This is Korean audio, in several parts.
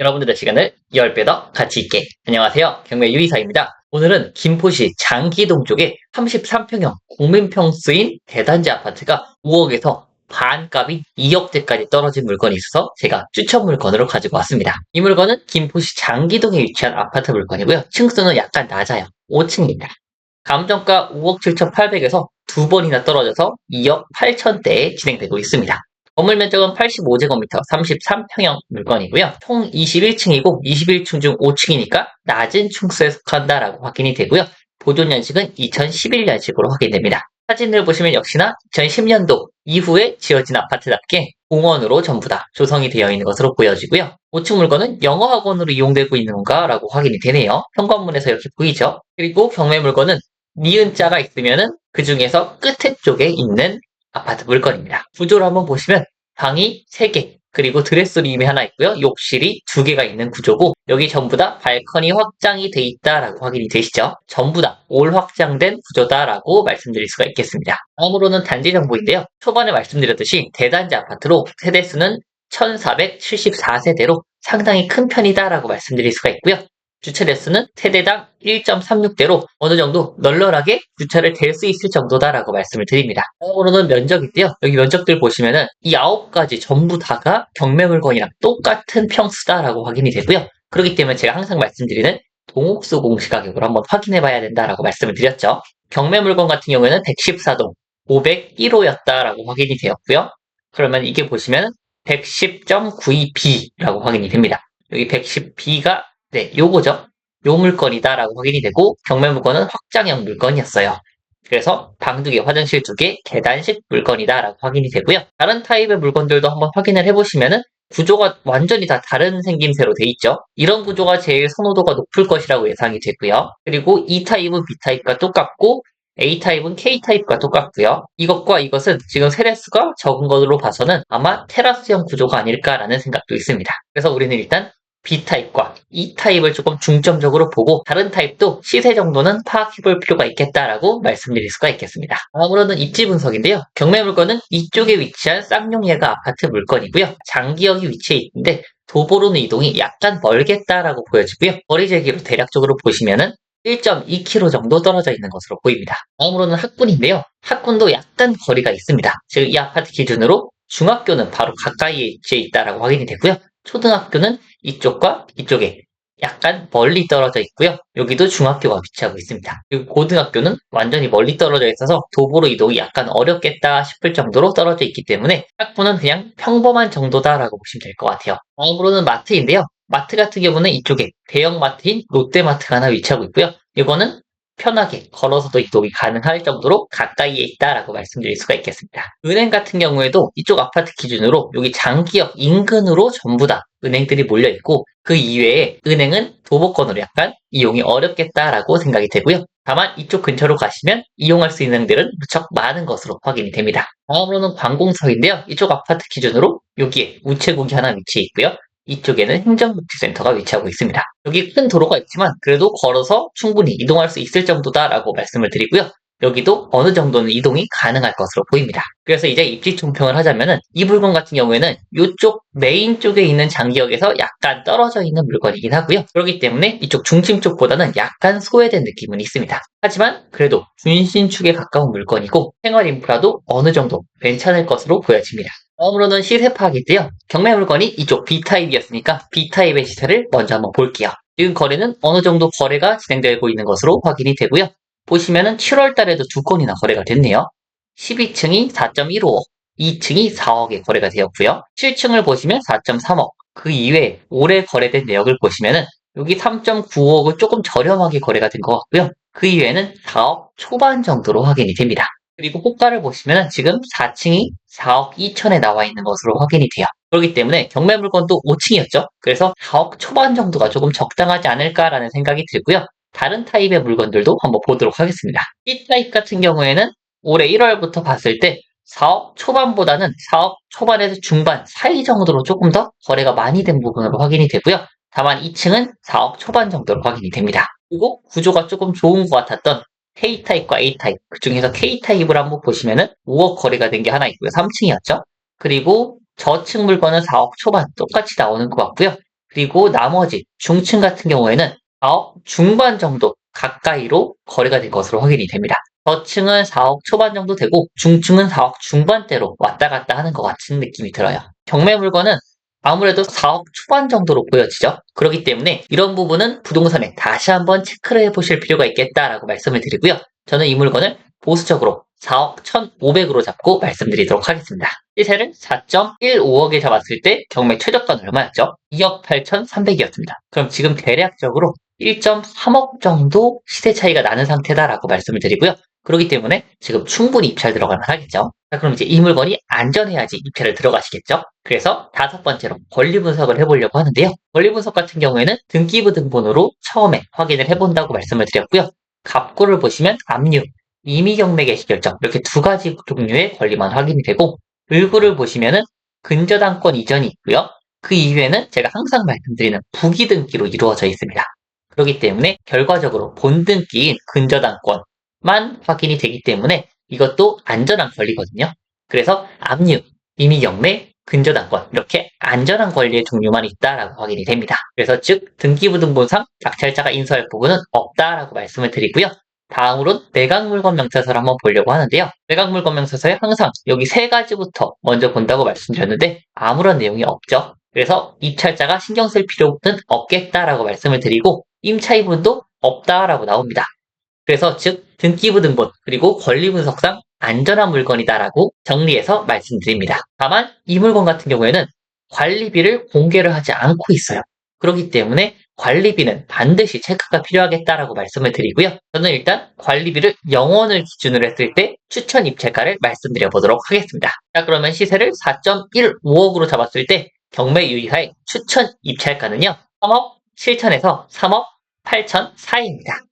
여러분들의 시간을 10배 더 가치 있게. 안녕하세요. 경매 유이사입니다. 오늘은 김포시 장기동 쪽에 33평형 국민평수인 대단지 아파트가 5억에서 반값인 2억대까지 떨어진 물건이 있어서 제가 추천 물건으로 가지고 왔습니다. 이 물건은 김포시 장기동에 위치한 아파트 물건이고요. 층수는 약간 낮아요. 5층입니다. 감정가 5억 7,800에서 두 번이나 떨어져서 2억 8천대에 진행되고 있습니다. 건물 면적은 85제곱미터 33평형 물건이고요. 총 21층이고 21층 중 5층이니까 낮은 층수에 속한다라고 확인이 되고요. 보존 연식은 2011년식으로 확인됩니다. 사진을 보시면 역시나 2010년도 이후에 지어진 아파트답게 공원으로 전부 다 조성이 되어 있는 것으로 보여지고요. 5층 물건은 영어학원으로 이용되고 있는 건가라고 확인이 되네요. 현관문에서 이렇게 보이죠. 그리고 경매 물건은 니은 자가 있으면은 그 중에서 끝에 쪽에 있는 아파트 물건입니다. 구조를 한번 보시면 방이 3개, 그리고 드레스룸이 하나 있고요. 욕실이 2개가 있는 구조고 여기 전부 다 발코니 확장이 돼 있다라고 확인이 되시죠. 전부 다 올 확장된 구조다라고 말씀드릴 수가 있겠습니다. 다음으로는 단지 정보인데요. 초반에 말씀드렸듯이 대단지 아파트로 세대수는 1474세대로 상당히 큰 편이다라고 말씀드릴 수가 있고요. 주차 대수는 세대당 1.36대로 어느 정도 널널하게 주차를 될수 있을 정도다라고 말씀을 드립니다. 다음으로는 면적인데요. 여기 면적들 보시면은 이 9가지 전부 다가 경매 물건이랑 똑같은 평수다라고 확인이 되고요. 그렇기 때문에 제가 항상 말씀드리는 동옥수 공시 가격으로 한번 확인해 봐야 된다라고 말씀을 드렸죠. 경매 물건 같은 경우에는 114동 501호였다라고 확인이 되었고요. 그러면 이게 보시면 110.92B라고 확인이 됩니다. 여기 110B가 네, 요거죠. 요 물건이다라고 확인이 되고 경매 물건은 확장형 물건이었어요. 그래서 방 두 개, 화장실 두 개, 계단식 물건이다라고 확인이 되고요. 다른 타입의 물건들도 한번 확인을 해보시면은 구조가 완전히 다 다른 생김새로 돼 있죠. 이런 구조가 제일 선호도가 높을 것이라고 예상이 되고요. 그리고 E타입은 B타입과 똑같고 A타입은 K타입과 똑같고요. 이것과 이것은 지금 세대수가 적은 것으로 봐서는 아마 테라스형 구조가 아닐까라는 생각도 있습니다. 그래서 우리는 일단 B타입과 E타입을 조금 중점적으로 보고 다른 타입도 시세 정도는 파악해볼 필요가 있겠다라고 말씀드릴 수가 있겠습니다. 다음으로는 입지 분석인데요. 경매 물건은 이쪽에 위치한 쌍용예가 아파트 물건이고요. 장기역이 위치해 있는데 도보로는 이동이 약간 멀겠다라고 보여지고요. 거리 제기로 대략적으로 보시면은 1.2km 정도 떨어져 있는 것으로 보입니다. 다음으로는 학군인데요. 학군도 약간 거리가 있습니다. 즉 이 아파트 기준으로 중학교는 바로 가까이에 있다라고 확인이 되고요. 초등학교는 이쪽과 이쪽에 약간 멀리 떨어져 있고요. 여기도 중학교가 위치하고 있습니다. 그리고 고등학교는 완전히 멀리 떨어져 있어서 도보로 이동이 약간 어렵겠다 싶을 정도로 떨어져 있기 때문에 학부는 그냥 평범한 정도다라고 보시면 될 것 같아요. 다음으로는 마트인데요. 마트 같은 경우는 이쪽에 대형 마트인 롯데마트가 하나 위치하고 있고요. 이거는 편하게 걸어서도 이동이 가능할 정도로 가까이에 있다라고 말씀드릴 수가 있겠습니다. 은행 같은 경우에도 이쪽 아파트 기준으로 여기 장기역 인근으로 전부 다 은행들이 몰려 있고 그 이외에 은행은 도보권으로 약간 이용이 어렵겠다라고 생각이 되고요. 다만 이쪽 근처로 가시면 이용할 수 있는 데는 무척 많은 것으로 확인이 됩니다. 다음으로는 관공서인데요. 이쪽 아파트 기준으로 여기에 우체국이 하나 위치해 있고요. 이쪽에는 행정복지센터가 위치하고 있습니다. 여기 큰 도로가 있지만 그래도 걸어서 충분히 이동할 수 있을 정도다라고 말씀을 드리고요. 여기도 어느 정도는 이동이 가능할 것으로 보입니다. 그래서 이제 입지 총평을 하자면은 이 물건 같은 경우에는 이쪽 메인 쪽에 있는 장기역에서 약간 떨어져 있는 물건이긴 하고요. 그렇기 때문에 이쪽 중심 쪽보다는 약간 소외된 느낌은 있습니다. 하지만 그래도 중심축에 가까운 물건이고 생활 인프라도 어느 정도 괜찮을 것으로 보여집니다. 다음으로는 시세 파악인데요. 경매 물건이 이쪽 B타입이었으니까 B타입의 시세를 먼저 한번 볼게요. 지금 거래는 어느 정도 거래가 진행되고 있는 것으로 확인이 되고요. 보시면은 7월 달에도 두 건이나 거래가 됐네요. 12층이 4.15억, 2층이 4억에 거래가 되었고요. 7층을 보시면 4.3억, 그 이외에 올해 거래된 내역을 보시면은 여기 3.95억을 조금 저렴하게 거래가 된 것 같고요. 그 이외에는 4억 초반 정도로 확인이 됩니다. 그리고 호가를 보시면 지금 4층이 4억 2천에 나와 있는 것으로 확인이 돼요. 그렇기 때문에 경매 물건도 5층이었죠. 그래서 4억 초반 정도가 조금 적당하지 않을까라는 생각이 들고요. 다른 타입의 물건들도 한번 보도록 하겠습니다. 이 타입 같은 경우에는 올해 1월부터 봤을 때 4억 초반보다는 4억 초반에서 중반 사이 정도로 조금 더 거래가 많이 된 부분으로 확인이 되고요. 다만 2층은 4억 초반 정도로 확인이 됩니다. 그리고 구조가 조금 좋은 것 같았던 K타입과 A타입, 그 중에서 K타입을 한번 보시면은 5억 거래가 된 게 하나 있고요. 3층이었죠. 그리고 저층 물건은 4억 초반 똑같이 나오는 것 같고요. 그리고 나머지 중층 같은 경우에는 4억 중반 정도 가까이로 거래가 된 것으로 확인이 됩니다. 저층은 4억 초반 정도 되고 중층은 4억 중반대로 왔다 갔다 하는 것 같은 느낌이 들어요. 경매 물건은 아무래도 4억 초반 정도로 보여지죠. 그렇기 때문에 이런 부분은 부동산에 다시 한번 체크를 해보실 필요가 있겠다라고 말씀을 드리고요. 저는 이 물건을 보수적으로 4억 1,500으로 잡고 말씀드리도록 하겠습니다. 시세를 4.15억에 잡았을 때 경매 최저가는 얼마였죠? 2억 8,300이었습니다. 그럼 지금 대략적으로 1.3억 정도 시세 차이가 나는 상태다라고 말씀을 드리고요. 그렇기 때문에 지금 충분히 입찰 들어가면 하겠죠. 자, 그럼 이제 이 물건이 안전해야지 입찰을 들어가시겠죠? 그래서 다섯 번째로 권리 분석을 해보려고 하는데요. 권리 분석 같은 경우에는 등기부 등본으로 처음에 확인을 해본다고 말씀을 드렸고요. 갑구를 보시면 압류, 임의경매 개시 결정 이렇게 두 가지 종류의 권리만 확인이 되고 을구를 보시면은 근저당권 이전이 있고요. 그 이후에는 제가 항상 말씀드리는 부기등기로 이루어져 있습니다. 그렇기 때문에 결과적으로 본등기인 근저당권 만 확인이 되기 때문에 이것도 안전한 권리거든요. 그래서 압류, 임의경매, 근저당권 이렇게 안전한 권리의 종류만 있다라고 확인이 됩니다. 그래서 즉 등기부등본상 낙찰자가 인수할 부분은 없다라고 말씀을 드리고요. 다음으로 매각물건 명세서를 한번 보려고 하는데요. 매각물건 명세서에 항상 여기 세 가지부터 먼저 본다고 말씀드렸는데 아무런 내용이 없죠. 그래서 입찰자가 신경 쓸 필요는 없겠다라고 말씀을 드리고 임차인분도 없다라고 나옵니다. 그래서 즉 등기부 등본 그리고 권리 분석상 안전한 물건이다라고 정리해서 말씀드립니다. 다만 이 물건 같은 경우에는 관리비를 공개를 하지 않고 있어요. 그렇기 때문에 관리비는 반드시 체크가 필요하겠다라고 말씀을 드리고요. 저는 일단 관리비를 0원을 기준으로 했을 때 추천 입찰가를 말씀드려 보도록 하겠습니다. 자 그러면 시세를 4.15억으로 잡았을 때 경매 유의하의 추천 입찰가는요. 3억 7천에서 3억 8천 사이입니다.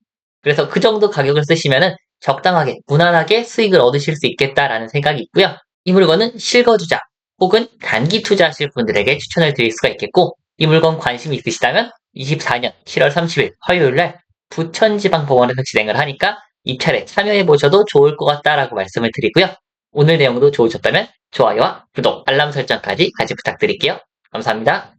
그래서 그 정도 가격을 쓰시면은 적당하게 무난하게 수익을 얻으실 수 있겠다라는 생각이 있고요. 이 물건은 실거주자 혹은 단기 투자하실 분들에게 추천을 드릴 수가 있겠고 이 물건 관심이 있으시다면 24년 7월 30일 화요일날 부천지방법원에서 진행을 하니까 입찰에 참여해 보셔도 좋을 것 같다라고 말씀을 드리고요. 오늘 내용도 좋으셨다면 좋아요와 구독, 알람 설정까지 같이 부탁드릴게요. 감사합니다.